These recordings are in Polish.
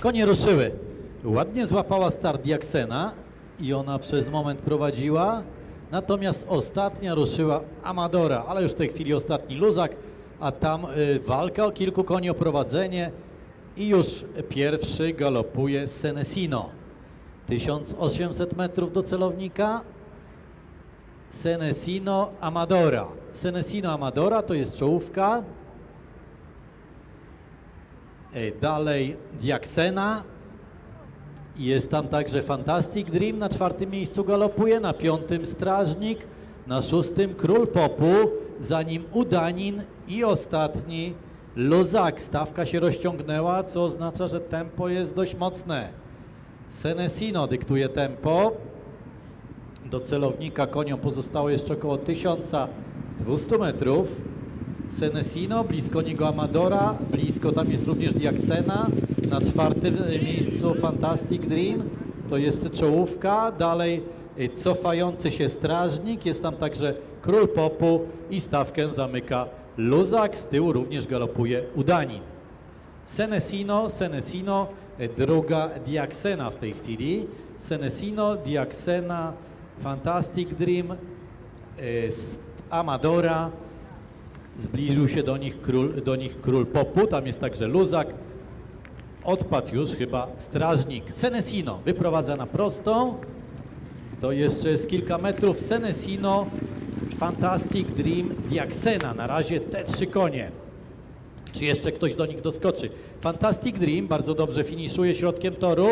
Konie ruszyły. Ładnie złapała start Jaksena i ona przez moment prowadziła. Natomiast ostatnia ruszyła Amadora, ale już w tej chwili ostatni luzak, a tam y, walka o kilku koni o prowadzenie i już pierwszy galopuje Senesino. 1800 metrów do celownika. Senesino Amadora. Senesino Amadora to jest czołówka. E, Dalej Diaksena. Jest tam także Fantastic Dream. Na czwartym miejscu galopuje, na piątym Strażnik, na szóstym Król Popu, za nim Udanin i ostatni Luzak. Stawka się rozciągnęła, co oznacza, że tempo jest dość mocne. Senesino dyktuje tempo. Do celownika koniom pozostało jeszcze około 1200 metrów. Senesino, blisko niego Amadora, blisko tam jest również Diaksena, na czwartym miejscu Fantastic Dream, to jest czołówka, dalej y, cofający się strażnik, jest tam także Król Popu i stawkę zamyka Luzak, z tyłu również galopuje Udanin. Senesino, Senesino, y, druga Diaksena w tej chwili. Senesino, Diaksena, Fantastic Dream, y, Amadora, Zbliżył się do nich król, do nich król popu, tam jest także luzak. Odpadł już chyba strażnik. Senesino wyprowadza na prostą. To jeszcze jest kilka metrów. Senesino, Fantastic Dream, Diaksena. Na razie te trzy konie. Czy jeszcze ktoś do nich doskoczy? Fantastic Dream bardzo dobrze finiszuje środkiem toru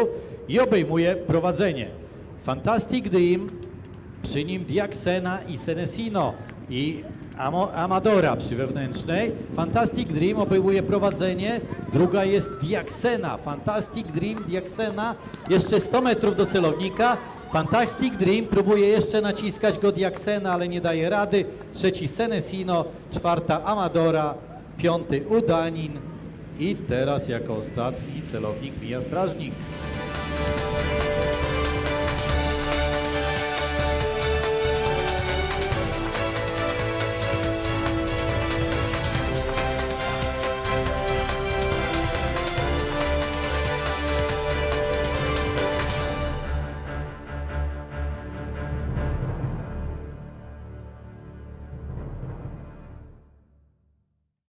i obejmuje prowadzenie. Fantastic Dream, przy nim Diaksena i Senesino i Amadora przy wewnętrznej. Fantastic Dream obejmuje prowadzenie, druga jest Diaksena. Fantastic Dream, Diaksena, jeszcze 100 metrów do celownika. Fantastic Dream próbuje jeszcze naciskać go Diaksena, ale nie daje rady. Trzeci Senesino, czwarta Amadora, piąty Udanin i teraz jako ostatni celownik mija strażnik.